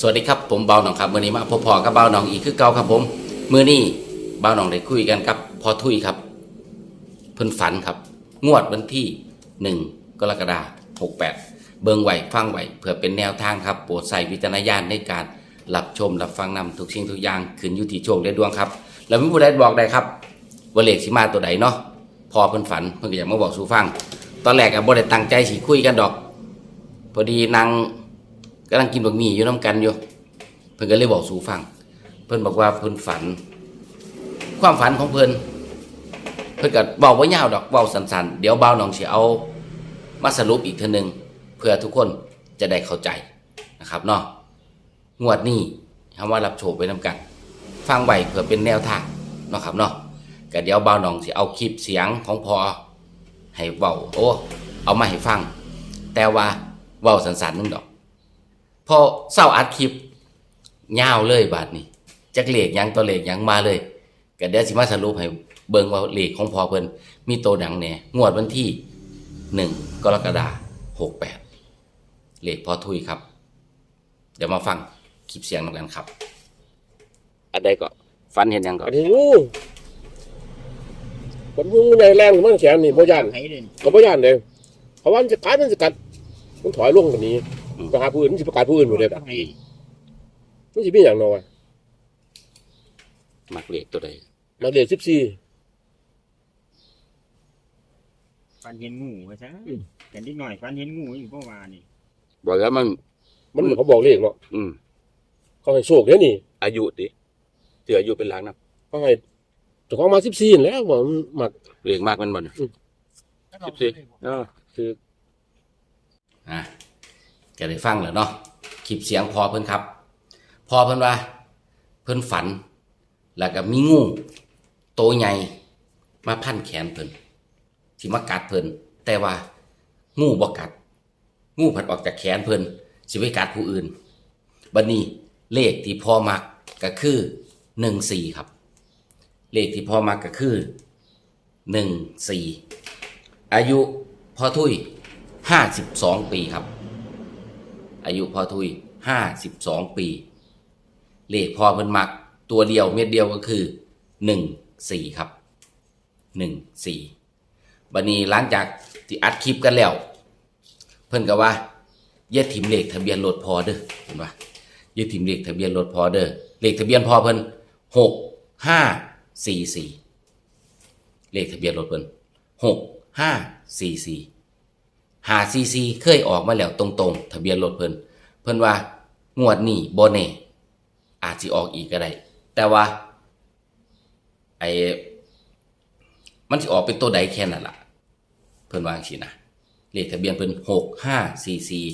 สวัสดีครับผมเบาหนองครับเมื่อนี้มาพบพอกับเบาหนองอีกคือเก่าครับผมเมื่อนี้เบาหนองได้คุยกันกับพอทุยครับ เพิ่นฝันครับ งวดวันที่หนึ่งกรกฎาคม68เบิงไหวฟังไหวเพื่อเป็นแนวทางครับโปรดใส่วิจารณญาณในการรับชมรับฟังนำทุกสิ่งทุกอย่างขึ้นอยู่ที่โชคและดวงครับ แล้วมีผู้ใดบอกได้ครับว่าเลขสิมาตัวใดเนาะพอเพิ่นฝันเพิ่นก็อยากมาบอกสู่ฟัง ตอนแรกก็บ่ได้ตั้งใจสิคุยกันดอก พอดีนาง กำลังกินบะหมี่อยู่น้ำกันอยู่เพิ่นก็เลยบอกสู่ฟัง เพิ่นบอกว่าเพิ่นฝัน ความฝันของเพิ่นเพิ่นก็บอกว่ายาวดอกเว้าสั้นๆเดี๋ยวเบาหนองสิเอามาสรุปอีกเทีนึงเพื่อทุกคนจะได้เข้าใจนะครับเนาะงวดนี้คำว่ารับโชคไปนำกัน ฟังไว้เพื่อเป็นแนวทางเนาะครับเนาะก็เดี๋ยวเบาหนองสิเอาคลิปเสียงของพอให้เว้าโอ้เอามาให้ฟัง แต่ว่าเว้าสั้นๆนึงดอก พอเศร้าอัดคลิปยาวเลยบาดนี้จักเลขหยังตัวเลขหยังมาเลยก็เดี๋ยวสิมาสรุปให้เบิ่งว่าเลขของพอเพิ่นมีโตดังแหน่งวดวันที่หนึ่งกรกฎาคม68เลขพอทุยครับ เดี๋ยวมาฟังคลิปเสียงนำกันครับ อันใดก็ฟันเห็นหยังก็อันนี้งูคนงูใหญ่แรงมันแข็งนี่บ่ย่านไผเด่นก็บ่ย่านเด้เพราะว่ามันจะกัดมันจะกัด มันถอยลงกว่านี้ ไปหาผู้อื่นมันสิไปกัดผู้อื่นหมดเลยไผมันสิมีหยังน้อยมักเลขตัวใดมาเรียน14ฟันเห็นงูไปซะแต่นิดหน่อยฟันเห็นงูอยู่เพราะว่านี่บอกแล้วมัน มันเขาบอกเลขเนาะอืมเขาให้โชคเด้นี่อายุดิเตืออายุเป็นหลักนะเขาให้เจ้าของมา14นั่นแหล้วว่ามันมัก เลขมากมันบ่นสิบสี่เออ คือ อะ จะได้ฟังแล้วเนาะคลิปเสียงพอเพิ่นครับ พอเพิ่นว่า เพิ่นฝัน แล้วก็มีงูโตใหญ่มาพันแขนเพิ่นที่มากัดเพิ่นแต่ว่างูบ่กัด งูผัดออกจากแขนเพิ่นสิไปกัดผู้อื่นบัดนี้เลขที่พอมักก็คือหนึ่งสี่ครับ เลขที่พอมักก็คือหนึ่งสี่อายุพอทุยห้าสิบสองปีครับ อายุพอทุยห้าสิบสองปี เลขพอเพิ่นมัก ตัวเดียวเม็ดเดียวก็คือหนึ่งสี่ครับหนึ่งสี่บัดนี้หลังจากที่อัดคลิปกันแล้ว เพิ่นก็ว่าอย่าถิ่มเลขทะเบียนรถพอเด้อเห็นปะอย่าถิ่มเลขทะเบียนรถพอเด้อเลขทะเบียนพอเพิ่นหกห้าสี่สี่เลขทะเบียนรถเพิ่นหกห้าสี่สี่ หาซีซีเคยออกมาแล้วตรงๆ ทะเบียนรถเพิ่นเพิ่นว่างวดนี้บ่แน่อาจสิออกอีกก็ได้ แต่ว่าไอ้มันสิออกเป็นตัวใดแค่นั้นล่ะ เพิ่นวางซี่นะเลขทะเบียนเพิ่นหกห้าสี่สี่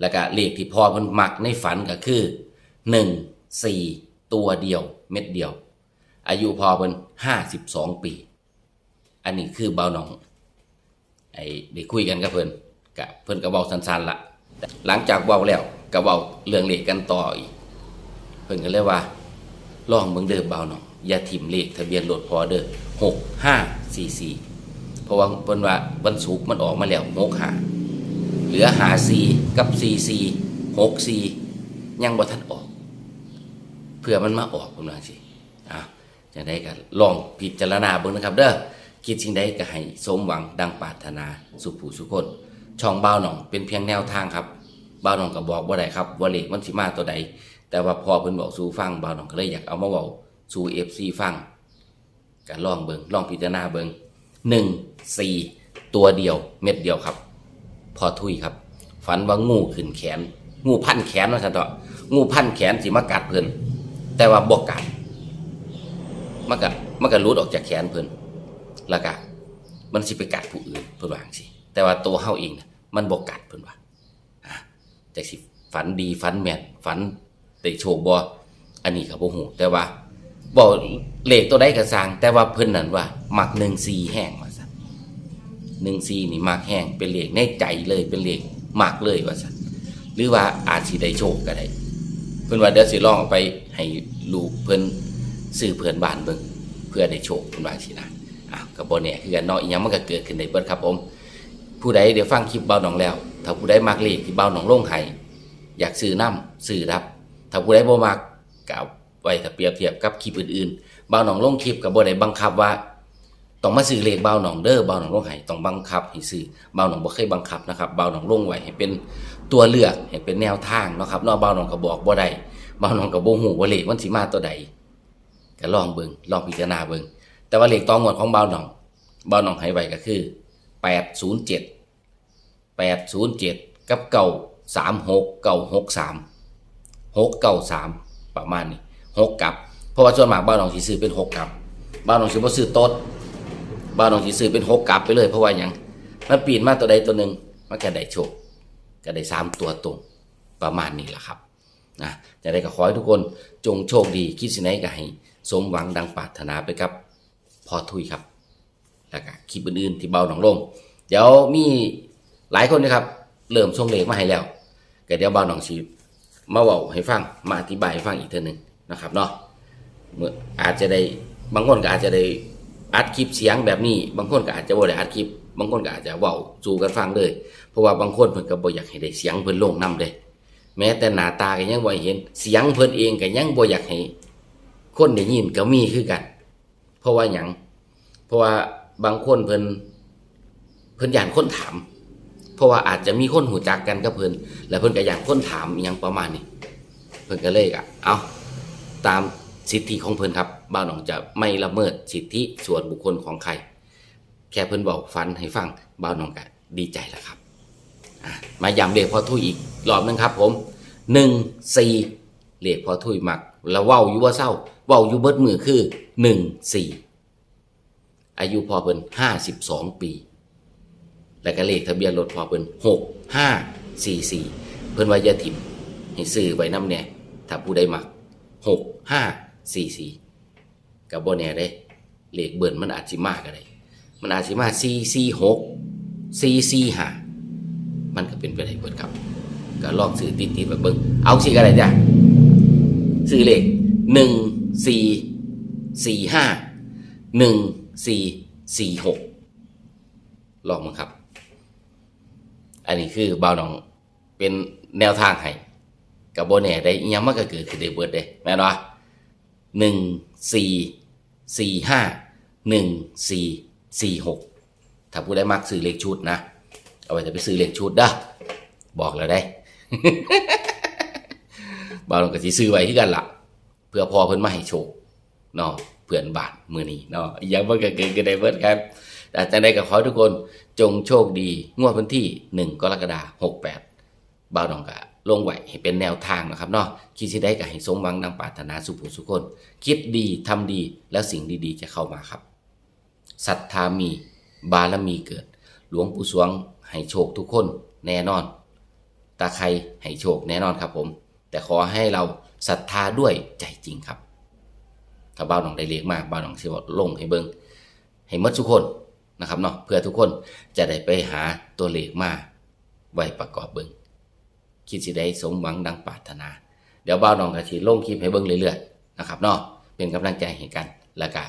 แล้วก็เลขที่พ่อเพิ่นมักในฝันก็คือหนึ่งสี่ตัวเดียวเม็ดเดียว อายุพ่อเพิ่นห้าสิบสองปี อันนี้คือเบาหนอง ไอ้ได้คุยกันกับเพิ่นกะเพิ่นก็เว้าสั้นๆละหลังจากเว้าแล้วก็เว้าเรื่องเลขกันต่ออีก เพิ่นก็เลยว่าลองเบิ่งเด้อเบาหน่องอย่าถิ่มเลขทะเบียนรถพอเด้อหกห้าสี่สี่เพราะว่าเพิ่นว่าวันศุกร์มันออกมาแล้วหกหาเหลือหาสี่กับสี่สี่หกสี่ยังบ่ทันออก เพื่อมันมาออกเพิ่นว่าสิอะจังได๋ก็ลองพิจารณาเบิ่งนะครับ เด้อ คิดสิ่งใดก็ให้สมหวังดังปรารถนาสุขผู้สุขคนช่องเบาหนองเป็นเพียงแนวทางครับเบาหนองก็บอกบ่าไดครับว่าเลขมันสิมาตัวใดแต่ว่าพอเพิ่นบอกสู่ฟังเบาหนองก็เลยอยากเอามาเว้าสู่ FC ฟังก็ลองเบิงลองพิจารณาเบิงหนึ่งสี่ตัวเดียวเม็ดเดียวครับ พอทุยครับ ฝันว่างูขึ้นแขน งูพันแขนว่าซั่นเถองูพันแขนสิมากัดเพิ่นแต่ว่าบ่กัดมันก็มันก็หลุดออกจากแขนเพิ่น แล้วก็มันสิไปกัดผู้อื่นเพิ่นว่างซี่แต่ว่าตัวเฮาเองนะมันบ่กัดเพิ่นว่าอะจักสิฝันดีฝันแม่นฝันได้โชคบ่อันนี้ก็บ่ฮู้แต่ว่าบ่เลขตัวใดก็สร้าง แต่ว่าเพิ่นนั่นว่า มัก14แห้งว่าซั่น14นี่มักแห้งเป็นเลขในใจเลยเป็นเลขมักเลยว่าซั่นหรือว่าอาจสิได้โชคก็ได้เพิ่นว่าเดี๋ยวสิลองเอาไปให้ลูกเพิ่นซื้อเพื่อนบ้านเบิ่งเพื่อได้โชคเพิ่นว่าสินะ อ้าวก็บ่แน่คือกันเนาะอีหยังมันก็เกิดขึ้นได้เบิดครับผม ผู้ใดเดี๋ยวฟังคลิปเบาหนองแล้ว ถ้าผู้ใดมักเลขที่เบาหนองลงให้อยากซื้อน้ำซื้อรับ ถ้าผู้ใดบ่มักก็เอาไว้ถ้าเปรียบเทียบกับคลิปอื่นๆเบาหนองลงคลิปก็บ่ได้บังคับว่าต้องมาซื้อเลขบ่าหนองเด้อเบาหนองลงให้ต้องบังคับให้ซื้อเบาหนองบ่เคยบังคับนะครับเบาหนองลงไว้ให้เป็นตัวเลือกให้เป็นแนวทางนะครับเนาะบ่าหนองก็บอกบ่ได้บ่าหนองก็บ่ฮู้ว่าเลขมันสิมาตัวใดก็ลองเบิ่งลองพิจารณาเบิ่ง แต่ว่าเลขตองวดของบ่าหนองบ่าหนองให้ไวก็คือ807 807กับเก่า36เก่า63 693ประมาณนี้6กับ เพราะว่าส่วนมากบ่าวหนองสิซื้อเป็น6กับบ่าวหนองสิบ่ซื้อโต๊ดบ้านของสีซื้อเป็นหกกลับไปเลยเพราะว่าอย่างมันปีนมาตัวใดตัวหนึ่งมันก็ได้โชคก็ได้สามตัวตรงประมาณนี้แหละครับนะจะได้ก็ขอให้ทุกคนจงโชคดีคิดสิไหนก็ให้สมหวังดังปรารถนาไปครับ พอทุยครับ แล้วก็คลิปอื่นๆที่เบาหนองลงเดี๋ยวมีหลายคนนะครับ เริ่มส่งเลขมาให้แล้วก็เดี๋ยวเบาหนองชีมาเว่าให้ฟังมาอธิบายให้ฟังอีกเทีนึงนะครับเนาะเมื่ออาจจะได้บางคนก็อาจจะได้อัดคลิปเสียงแบบนี้ บางคนก็อาจจะบ่ได้อัดคลิป บางคนก็อาจจะเว้าสู่กันฟังเลยเพราะว่าบางคนเพิ่นก็บ่อยากให้ได้เสียงเพิ่นลงนํเด้แม้แต่หน้าตาก็ยังบ่เห็น เสียงเพิ่นเองก็ยังบ่อยากให้คนได้ยินก็มีคือกัน ราะว่าหยังเพราะว่าบางคนเพิ่นเพิ่นอยานคนถาม เพราะว่าอาจจะมีคนหูจักกันกับเพิ่นแล้วเพิ่นก็อยานคนถามอหยังประมาณนี้เพิ่นก็เลยก็เอาตามสิทธิของเพิ่นครับบ้านหนองจะไม่ละเมิดสิทธิส่วนบุคคลของใคร แค่เพิ่นบอกฟันให้ฟังบ้านหนองก็ดีใจแล้วครับมาย้ำเลขพอทุยอีกรอบนึงครับผมหนึ่งสี่เลขพอทุยมัก แล้วเว้าอยู่ว่าเศร้าเว้าอยู่เบิดมือคือหนึ่งสี่อายุพอเพิ่นห้าสิบสองปี แล้วก็เลขทะเบียนรถพอเพิ่นหกห้าสี่สี่เพิ่นว่ายาถิ่มให้ซื้อไว้น้ำเนี่ยถ้าผู้ใดมักหกห้าสี่สี่กับโบแน่ได้เลขเบิ่นมันอาจสิมากก็ได้มันอาจสิมาสี่สี่หกสี่สี่ห้ามันก็เป็นไปได้เบิดครับ ก็ลองซื้อติดติดๆแบบเบิ่งเอาสิกันอะไรจ้ะ ซื้อเลขหนึ่งสี่สี่ห้าหนึ่งสี่สี่หกลองมั้งครับ อันนี้คือเบาวน้องเป็นแนวทางให้กับโบแน่ได้อิหยังมันก็เกิดขึ้นได้เบิดเด้แม่นบ่หนึ่งสี่สี่ห้าหนึ่งสี่สี่หกถ้าผู้ใดมักซื้อเลขชุดนะ เอาไว้จะไปซื้อเลขชุดเด้อบอกแล้วได้ บ่าวน้องก็สิซื้อไว้ที่กันล่ะ เพื่อพอเพิ่นมาให้โชคเนาะเพื่อนบานมื้อนี้เนาะอิหยังมันก็เกิดได้เบิดครับแต่จะได้กับขอทุกคนจงโชคดีงวดวันที่ 1 กรกฎาคม68บ่าวดองกะลงไหวให้เป็นแนวทางนะครับเนาะคิดสิได้กับให้สมหวังดังปรารถนาสุภูสุคน คิดดีทำดีแล้วสิ่งดีๆ จะเข้ามาครับศรัทธามีบารมีเกิด หลวงปู่สวงให้โชคทุกคนแน่นอน ตาใครให้โชคแน่นอนครับผม แต่ขอให้เราศรัทธาด้วยใจจริงครับถ้าบ้าวหนองได้เลียกมากบ้าวหนองสิบอกลงให้เบิงให้มดทุกคนนะครับเนาะเพื่อทุกคนจะได้ไปหาตัวเลขมาไว้ประกอบเบิงคิดสิได้สมหวังดังปรารถนา เดี๋ยวบ้าวหนองกะทีลงคลิปให้เบิงเรื่อยๆนะครับเนาะเป็นกำลังใจให้กันแล้วก็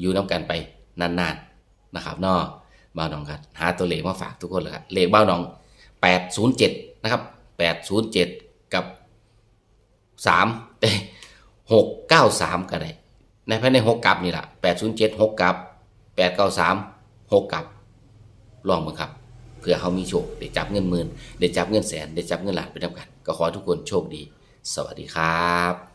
อยู่น้ำกันไปนานๆนะครับเนาะบ้าวหนองกันหาตัวเลขมาฝากทุกคนเลยครับเลขบ้าวหนอง807นะครับ 807 กับ 3 เอ้หกเก้าสามก็ได้ในภายในหกกับนี่แหละแปดศูนย์เจ็ดหกกับแปดเก้าสามหกกับ ลองมึงครับเพื่อเขามีโชคได้จับเงินหมื่นได้จับเงินแสนได้จับเงินล้านไปทำกัน ก็ขอทุกคนโชคดี สวัสดีครับ